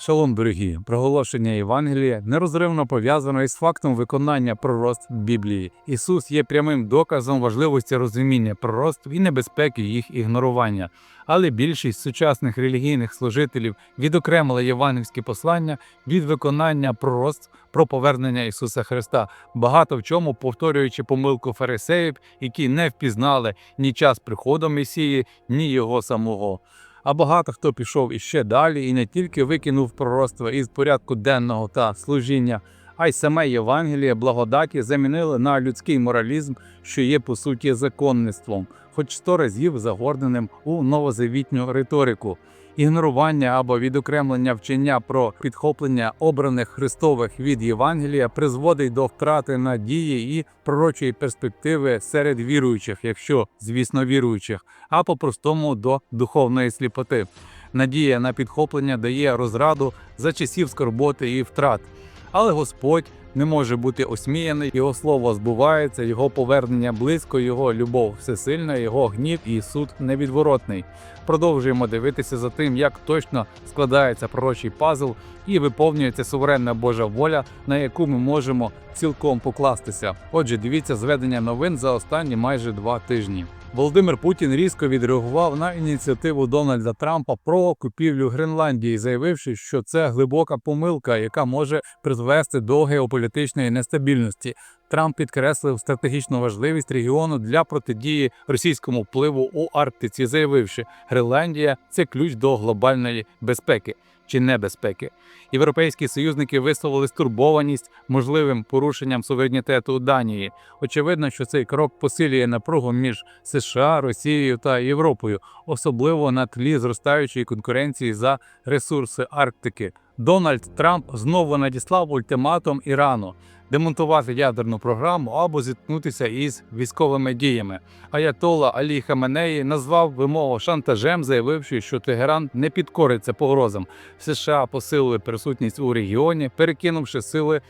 Шалом, дорогі! Проголошення Євангелія нерозривно пов'язано із фактом виконання пророцтв Біблії. Ісус є прямим доказом важливості розуміння пророцтв і небезпеки їх ігнорування. Але більшість сучасних релігійних служителів відокремили євангельські послання від виконання пророцтв про повернення Ісуса Христа, багато в чому повторюючи помилку фарисеїв, які не впізнали ні час приходу Месії, ні його самого. А багато хто пішов іще далі і не тільки викинув пророцтво із порядку денного та служіння, а й саме Євангеліє благодаті замінили на людський моралізм, що є по суті законництвом, хоч сто разів загорненим у новозавітню риторику. Ігнорування або відокремлення вчення про підхоплення обраних Христових від Євангелія призводить до втрати надії і пророчої перспективи серед віруючих, якщо, звісно, віруючих, а по-простому до духовної сліпоти. Надія на підхоплення дає розраду за часів скорботи і втрат. Але Господь не може бути осміяний, його слово збувається, його повернення близько, його любов всесильна, його гнів і суд невідворотний. Продовжуємо дивитися за тим, як точно складається пророчий пазл і виповнюється суверенна Божа воля, на яку ми можемо цілком покластися. Отже, дивіться зведення новин за останні майже два тижні. Володимир Путін різко відреагував на ініціативу Дональда Трампа про купівлю Гренландії, заявивши, що це глибока помилка, яка може призвести до геополітичної нестабільності. Трамп підкреслив стратегічну важливість регіону для протидії російському впливу у Арктиці, заявивши, Гренландія це ключ до глобальної безпеки чи небезпеки. Європейські союзники висловили стурбованість можливим порушенням суверенітету Данії. Очевидно, що цей крок посилює напругу між США, Росією та Європою, особливо на тлі зростаючої конкуренції за ресурси Арктики. Дональд Трамп знову надіслав ультиматум Ірану демонтувати ядерну програму або зіткнутися із військовими діями. Аятолла Алі Хаменеї назвав вимогу шантажем, заявивши, що Тегеран не підкориться погрозам. США посилили присутність у регіоні, перекинувши сили.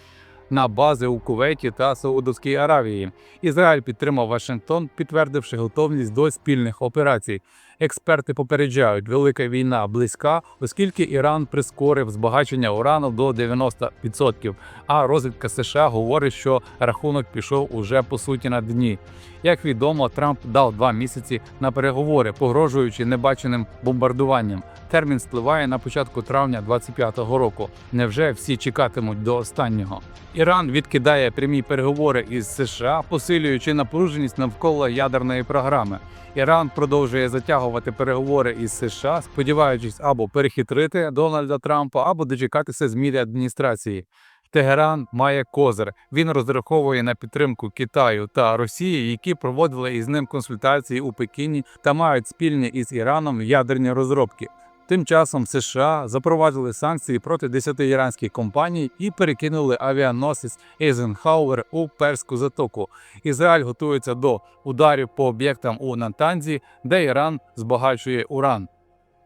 На бази у Кувейті та Саудовській Аравії Ізраїль підтримав Вашингтон, підтвердивши готовність до спільних операцій. Експерти попереджають, велика війна близька, оскільки Іран прискорив збагачення урану до 90%, А розвідка США говорить, що рахунок пішов уже по суті на дні. Як відомо, Трамп дав два місяці на переговори, погрожуючи небаченим бомбардуванням. Термін спливає на початку травня 25-го року. Невже всі чекатимуть до останнього? Іран відкидає прямі переговори із США, посилюючи напруженість навколо ядерної програми. Іран продовжує затягувати переговори із США, сподіваючись або перехитрити Дональда Трампа, або дочекатися зміни адміністрації. Тегеран має козир. Він розраховує на підтримку Китаю та Росії, які проводили із ним консультації у Пекіні та мають спільні із Іраном ядерні розробки. Тим часом США запровадили санкції проти 10 іранських компаній і перекинули авіаносець Ейзенхауер у Перську затоку. Ізраїль готується до ударів по об'єктам у Нантанзі, де Іран збагачує уран.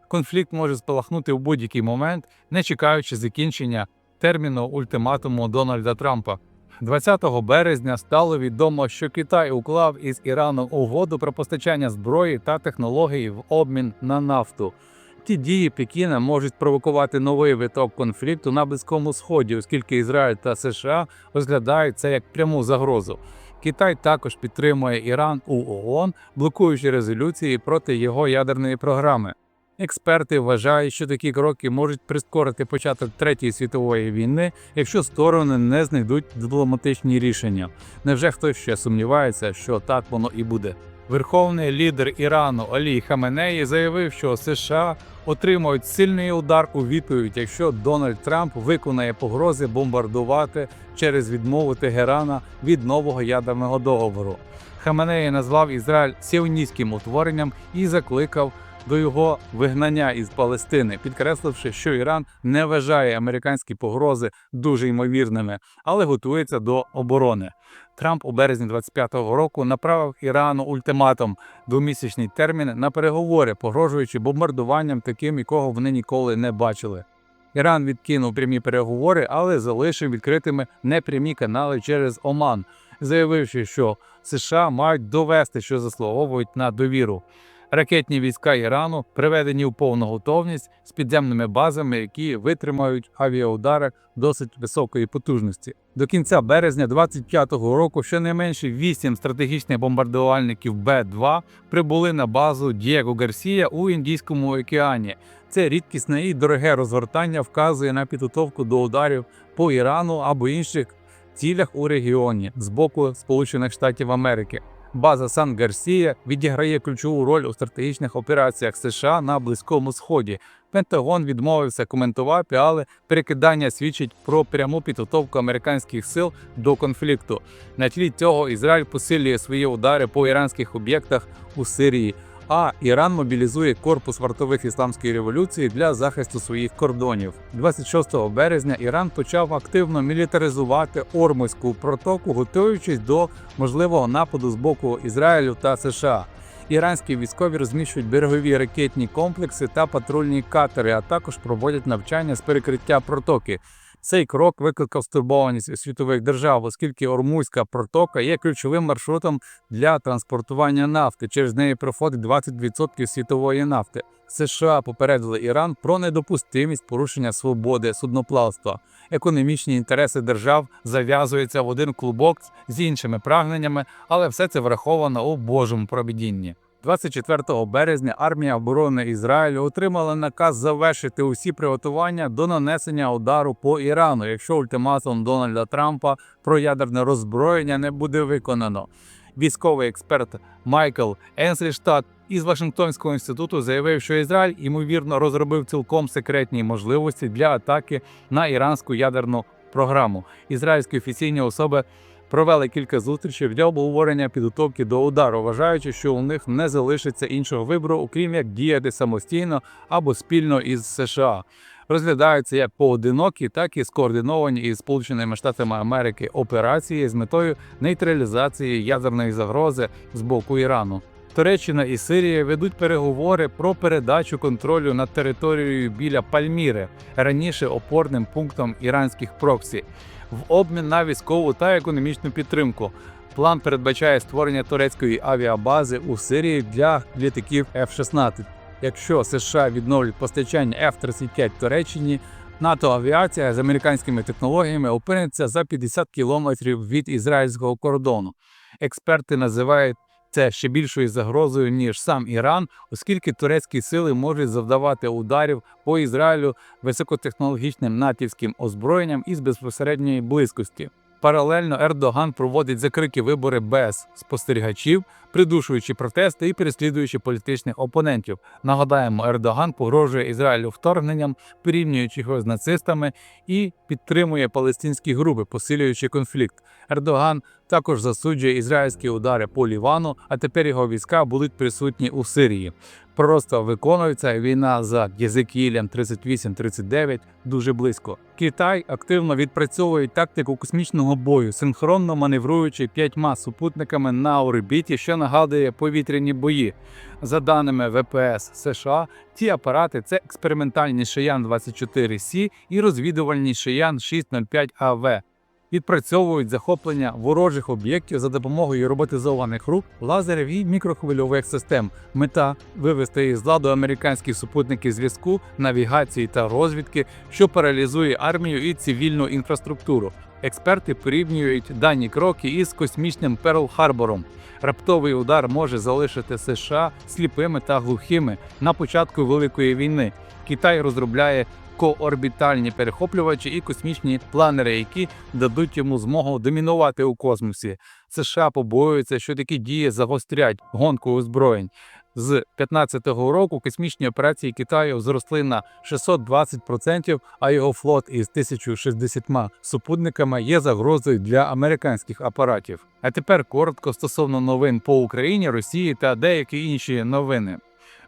Конфлікт може спалахнути в будь-який момент, не чекаючи закінчення терміну ультиматуму Дональда Трампа. 20 березня стало відомо, що Китай уклав із Іраном угоду про постачання зброї та технологій в обмін на нафту. Ті дії Пекіна можуть провокувати новий виток конфлікту на Близькому Сході, оскільки Ізраїль та США розглядають це як пряму загрозу. Китай також підтримує Іран у ООН, блокуючи резолюції проти його ядерної програми. Експерти вважають, що такі кроки можуть прискорити початок третьої світової війни, якщо сторони не знайдуть дипломатичні рішення. Невже хтось ще сумнівається, що так воно і буде? Верховний лідер Ірану Алі Хаменеї заявив, що США отримають сильний удар у відповідь, якщо Дональд Трамп виконає погрози бомбардувати через відмову Тегерана від нового ядерного договору. Хаменеї назвав Ізраїль сіоністським утворенням і закликав до його вигнання із Палестини, підкресливши, що Іран не вважає американські погрози дуже ймовірними, але готується до оборони. Трамп у березні 25-го року направив Ірану ультиматум двомісячний термін на переговори, погрожуючи бомбардуванням таким, якого вони ніколи не бачили. Іран відкинув прямі переговори, але залишив відкритими непрямі канали через Оман, заявивши, що США мають довести, що заслуговують на довіру. Ракетні війська Ірану приведені в повну готовність з підземними базами, які витримають авіаудари досить високої потужності. До кінця березня 25-го року щонайменше 8 стратегічних бомбардувальників Б-2 прибули на базу Дієго Гарсія у Індійському океані. Це рідкісне і дороге розгортання вказує на підготовку до ударів по Ірану або інших цілях у регіоні з боку Сполучених Штатів Америки. База Сан Гарсія відіграє ключову роль у стратегічних операціях США на Близькому Сході. Пентагон відмовився коментувати, але перекидання свідчить про пряму підготовку американських сил до конфлікту. На тлі цього Ізраїль посилює свої удари по іранських об'єктах у Сирії. А Іран мобілізує корпус вартових ісламської революції для захисту своїх кордонів. 26 березня Іран почав активно мілітаризувати Ормузьку протоку, готуючись до можливого нападу з боку Ізраїлю та США. Іранські військові розміщують берегові ракетні комплекси та патрульні катери, а також проводять навчання з перекриття протоки. Цей крок викликав стурбованість світових держав, оскільки Ормузька протока є ключовим маршрутом для транспортування нафти. Через неї проходить 20% світової нафти. США попередили Іран про недопустимість порушення свободи судноплавства. Економічні інтереси держав зав'язуються в один клубок з іншими прагненнями, але все це враховано у Божому провидінні. 24 березня армія оборони Ізраїлю отримала наказ завершити усі приготування до нанесення удару по Ірану, якщо ультиматум Дональда Трампа про ядерне роззброєння не буде виконано. Військовий експерт Майкл Енсліштадт із Вашингтонського інституту заявив, що Ізраїль ймовірно розробив цілком секретні можливості для атаки на іранську ядерну програму. Ізраїльські офіційні особи провели кілька зустрічей для обговорення підготовки до удару, вважаючи, що у них не залишиться іншого вибору, окрім як діяти самостійно або спільно із США. Розглядаються як поодинокі, так і скоординовані із Сполученими Штатами Америки операції з метою нейтралізації ядерної загрози з боку Ірану. Туреччина і Сирія ведуть переговори про передачу контролю над територією біля Пальміри, раніше опорним пунктом іранських проксі, в обмін на військову та економічну підтримку. План передбачає створення турецької авіабази у Сирії для літаків F-16. Якщо США відновлять постачання F-35 Туреччині, НАТО авіація з американськими технологіями опиниться за 50 кілометрів від ізраїльського кордону. Експерти називають це ще більшою загрозою ніж сам Іран, оскільки турецькі сили можуть завдавати ударів по Ізраїлю високотехнологічним натівським озброєнням із безпосередньої близькості. Паралельно Ердоган проводить закриті вибори без спостерігачів, придушуючи протести і переслідуючи політичних опонентів. Нагадаємо, Ердоган погрожує Ізраїлю вторгненням, порівнюючи його з нацистами, і підтримує палестинські групи, посилюючи конфлікт. Ердоган також засуджує ізраїльські удари по Лівану, а тепер його війська будуть присутні у Сирії. Просто виконується війна за Єзекілем 38-39 дуже близько. Китай активно відпрацьовує тактику космічного бою, синхронно маневруючи п'ятьма супутниками на орбіті, що нагадує повітряні бої. За даними ВПС США, ці апарати це експериментальні Шиян 24 Сі і розвідувальні Шиян 605 АВ відпрацьовують захоплення ворожих об'єктів за допомогою роботизованих рук, лазерів і мікрохвильових систем. Мета вивести із ладу американські супутники зв'язку, навігації та розвідки, що паралізує армію і цивільну інфраструктуру. Експерти порівнюють дані кроки із космічним Перл-Харбором. Раптовий удар може залишити США сліпими та глухими на початку Великої війни. Китай розробляє коорбітальні перехоплювачі і космічні планери, які дадуть йому змогу домінувати у космосі. США побоюються, що такі дії загострять гонку озброєнь. З 2015 року космічні операції Китаю зросли на 620%, а його флот із 1060 супутниками є загрозою для американських апаратів. А тепер коротко стосовно новин по Україні, Росії та деякі інші новини.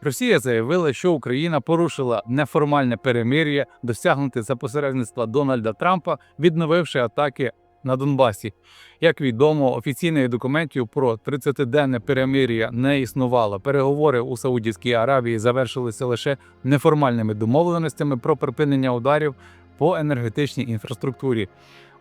Росія заявила, що Україна порушила неформальне перемир'я, досягнуте за посередництва Дональда Трампа, відновивши атаки на Донбасі. Як відомо, офіційних документів про 30-денне перемир'я не існувало. Переговори у Саудівській Аравії завершилися лише неформальними домовленостями про припинення ударів по енергетичній інфраструктурі.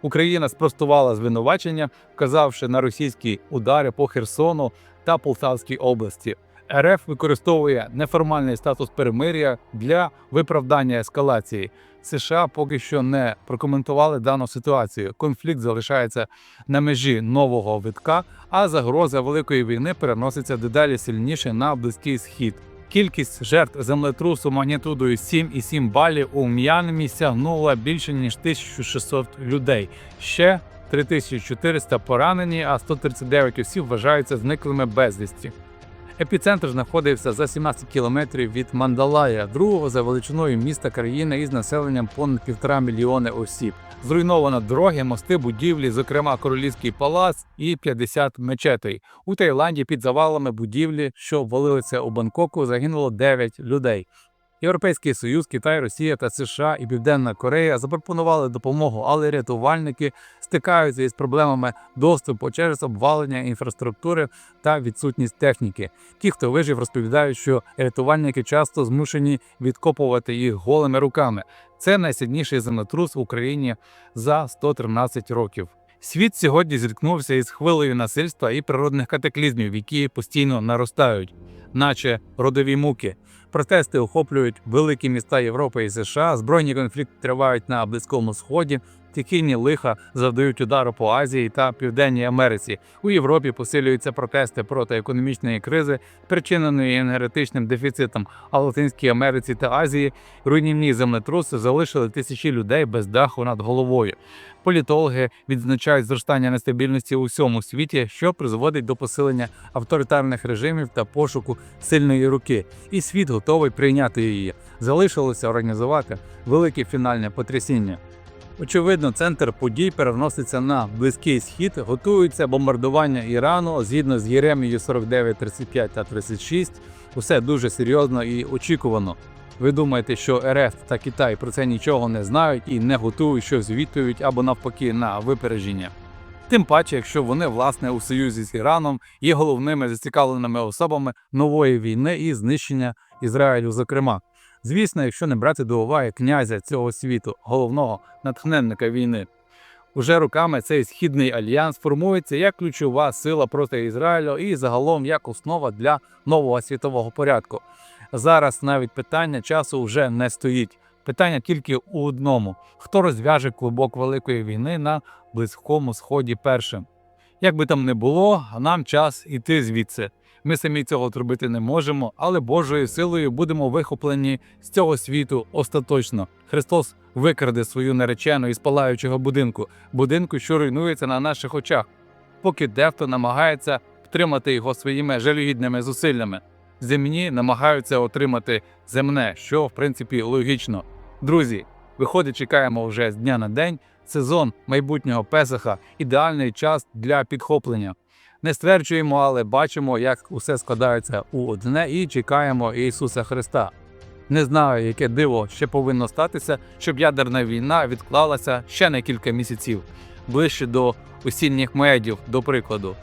Україна спростувала звинувачення, вказавши на російські удари по Херсону та Полтавській області. РФ використовує неформальний статус перемир'я для виправдання ескалації. США поки що не прокоментували дану ситуацію. Конфлікт залишається на межі нового витка, а загроза великої війни переноситься дедалі сильніше на близький схід. Кількість жертв землетрусу магнітудою 7,7 балів у М'янмі сягнула більше ніж 1600 людей. Ще 3400 поранені, а 139 осіб вважаються зниклими безвісті. Епіцентр знаходився за 17 кілометрів від Мандалая, другого за величиною міста країни із населенням понад півтора мільйони осіб. Зруйновано дороги, мости, будівлі, зокрема Королівський палац і 50 мечетей. У Таїланді під завалами будівлі, що ввалилися у Бангкоку, загинуло 9 людей. Європейський Союз, Китай, Росія та США і Південна Корея запропонували допомогу, але рятувальники стикаються із проблемами доступу через обвалення інфраструктури та відсутність техніки. Ті, хто вижив, розповідають, що рятувальники часто змушені відкопувати їх голими руками. Це найсильніший землетрус в Україні за 113 років. Світ сьогодні зіткнувся із хвилею насильства і природних катаклізмів, які постійно наростають, наче родові муки. Протести охоплюють великі міста Європи і США. Збройні конфлікти тривають на Близькому Сході. Стихійні лиха завдають удару по Азії та Південній Америці. У Європі посилюються протести проти економічної кризи, спричиненої енергетичним дефіцитом. А Латинській Америці та Азії руйнівні землетруси залишили тисячі людей без даху над головою. Політологи відзначають зростання нестабільності у всьому світі, що призводить до посилення авторитарних режимів та пошуку сильної руки. І світ готовий прийняти її. Залишилося організувати велике фінальне потрясіння. Очевидно, центр подій переноситься на близький схід. Готується бомбардування Ірану згідно з Єремією 49, 35 та 36. Усе дуже серйозно і очікувано. Ви думаєте, що РФ та Китай про це нічого не знають і не готують щось відповідь або навпаки на випередження? Тим паче, якщо вони власне у союзі з Іраном є головними зацікавленими особами нової війни і знищення Ізраїлю, зокрема. Звісно, якщо не брати до уваги князя цього світу, головного натхненника війни. Уже роками цей східний альянс формується як ключова сила проти Ізраїлю і загалом як основа для нового світового порядку. Зараз навіть питання часу вже не стоїть. Питання тільки у одному: хто розв'яже клубок великої війни на близькому сході першим. Як би там не було, нам час іти звідси. Ми самі цього зробити не можемо, але Божою силою будемо вихоплені з цього світу остаточно. Христос викраде свою наречену із палаючого будинку, будинку, що руйнується на наших очах, поки дехто намагається втримати його своїми жалюгідними зусиллями. Земні намагаються отримати земне, що в принципі логічно. Друзі, виходить, чекаємо вже з дня на день. Сезон майбутнього Песаха ідеальний час для підхоплення. Не стверджуємо, але бачимо, як усе складається у одне і чекаємо Ісуса Христа. Не знаю, яке диво ще повинно статися, щоб ядерна війна відклалася ще на кілька місяців, ближче до осінніх медів, до прикладу.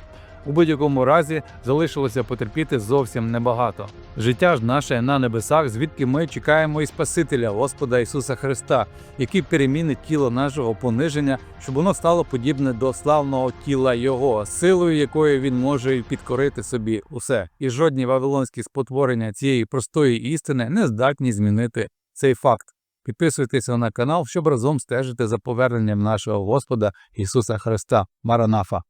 У будь-якому разі залишилося потерпіти зовсім небагато. Життя ж наше на небесах, звідки ми чекаємо і Спасителя, Господа Ісуса Христа, який перемінить тіло нашого пониження, щоб воно стало подібне до славного тіла Його, силою якої він може підкорити собі усе. І жодні вавилонські спотворення цієї простої істини не здатні змінити цей факт. Підписуйтеся на канал, щоб разом стежити за поверненням нашого Господа Ісуса Христа. Маранафа.